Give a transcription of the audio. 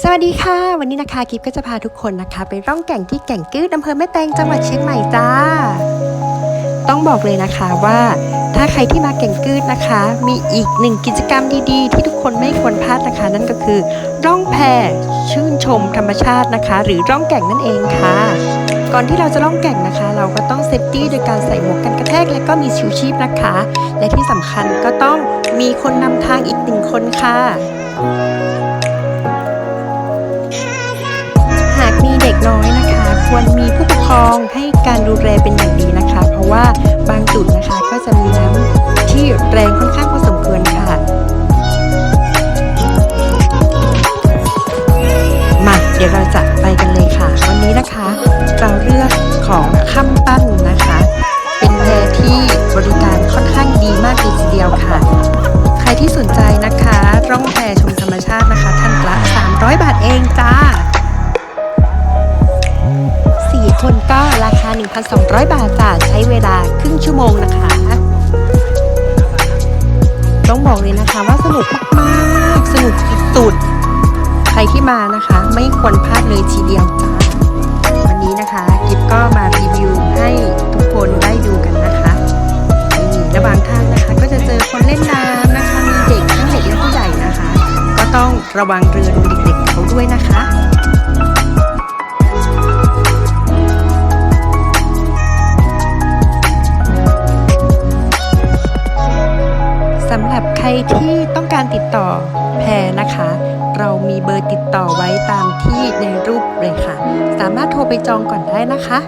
สวัสดีค่ะ วันนี้นะคะกิฟก็จะพาทุกคนนะคะ ไปร่องแก่งที่แก่งกืดอำเภอแม่แตงจังหวัดเชียงใหม่จ้า ต้องบอกเลยนะคะว่า ถ้าใครที่มาแก่งกืดนะคะ มีอีกหนึ่งกิจกรรมดีๆ ที่ทุกคนไม่ควรพลาดนะคะ นั่นก็คือ ร่องแพชื่นชมธรรมชาตินะคะ หรือร่องแก่งนั่นเองค่ะ ก่อนที่เราจะล่องแก่งนะคะ เราก็ต้องเซฟตี้โดยการใส่หมวกกันกระแทกและก็มีชูชีพนะคะ และที่สำคัญก็ต้องมีคนนำทางอีกหนึ่งคนค่ะ น้อยนะคะ ควรมีผู้ปกครองให้การดูแลเป็นอย่างดีนะคะ เพราะว่าบางจุดนะคะก็จะมีน้ำที่แรงค่อนข้างพอสมควรค่ะ มาเดี๋ยวเราจะไปกันเลยค่ะ วันนี้นะคะเราเลือกของค่ำปั้นนะคะ เป็นแพรที่บริการค่อนข้างดีมากเลยทีเดียวค่ะ ใครที่สนใจ 1,200 บาทจ้ะใช้เวลาครึ่งชั่วโมงนะคะ ต้องบอกเลยนะคะว่าสนุกมากๆสนุกสุดๆใครที่มานะคะ ไม่ควรพลาดเลยทีเดียวจ้าวันนี้นะคะกิฟก็มารีวิวให้ทุกคนได้ดูกันนะคะนี่ระหว่างทางนะคะ ก็จะเจอคนเล่นน้ำนะคะมีเด็กทั้งเด็กและผู้ใหญ่นะคะ ก็ต้องระวังเรือดูเด็กๆเขาด้วยนะคะ สำหรับใครที่ต้องการติดต่อแพรนะคะ เรามีเบอร์ติดต่อไว้ตามที่ในรูปเลยค่ะ สามารถโทรไปจองก่อนได้นะคะ